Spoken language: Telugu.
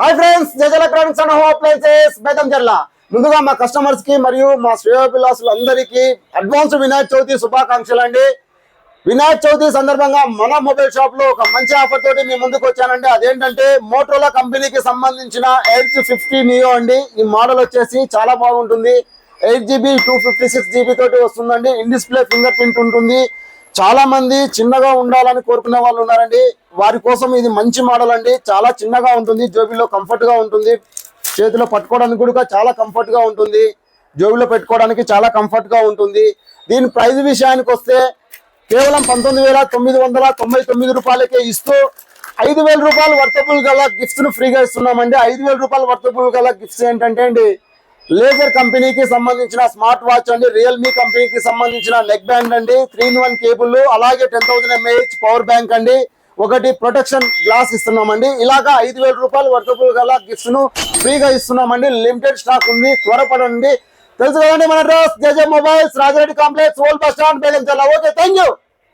Hi friends జజల్ electronics and home appliances. Bethamcherla ముందుగా మా కస్టమర్స్కి మరియు మా శ్రేయోభిలాసులు అందరికీ అడ్వాన్స్ వినాయక చవితి శుభాకాంక్షలు అండి. వినాయక చవితి సందర్భంగా మన మొబైల్ షాప్లో ఒక మంచి ఆఫర్ తోటి మీ ముందుకు వచ్చానండి. అదేంటంటే మోటోలా కంపెనీకి సంబంధించిన ఎయిట్ ఫిఫ్టీ నియో అండి. ఈ మోడల్ వచ్చేసి చాలా బాగుంటుంది. Eight GB two fifty six GB తోటి వస్తుందండి. ఇన్ డిస్ప్లే ఫింగర్ ప్రింట్ ఉంటుంది. చాలా మంది చిన్నగా ఉండాలని కోరుకునే వాళ్ళు ఉన్నారండి. వారి కోసం ఇది మంచి మోడల్ అండి. చాలా చిన్నగా ఉంటుంది. జోబీలో కంఫర్ట్గా ఉంటుంది. చేతిలో పట్టుకోవడానికి కూడా చాలా కంఫర్ట్గా ఉంటుంది. జోబిలో పెట్టుకోవడానికి చాలా కంఫర్ట్గా ఉంటుంది. దీని ప్రైజ్ విషయానికి వస్తే కేవలం పంతొమ్మిది వేల తొమ్మిది వందల తొంభై తొమ్మిది రూపాయలకే ఇస్తూ ఐదు వేల రూపాయలు వర్తబుల్ గల గిఫ్ట్స్ను ఫ్రీగా ఇస్తున్నామండి. ఐదు వేల రూపాయలు వర్తబుల్ గల గిఫ్ట్స్ ఏంటంటే అండి లేజర్ కంపెనీకి సంబంధించిన స్మార్ట్ వాచ్ అండి రియల్మీ కంపెనీకి సంబంధించిన నెక్ బ్యాండ్ అండి త్రీ ఇన్ వన్ కేబుల్ అలాగే ten thousand M A H power bank అండి. ఒకటి ప్రొటెక్షన్ గ్లాస్ ఇస్తున్నామండి. ఇలాగా ఐదు వేల రూపాయలు వర్తబుల్ గల గిఫ్ట్స్ను ఫ్రీగా ఇస్తున్నామండి. లిమిటెడ్ స్టాక్ ఉంది త్వరపడండి. తెలుసు కదండి మన address J J mobiles Rajareddy complex old bus stand Begum okay thank you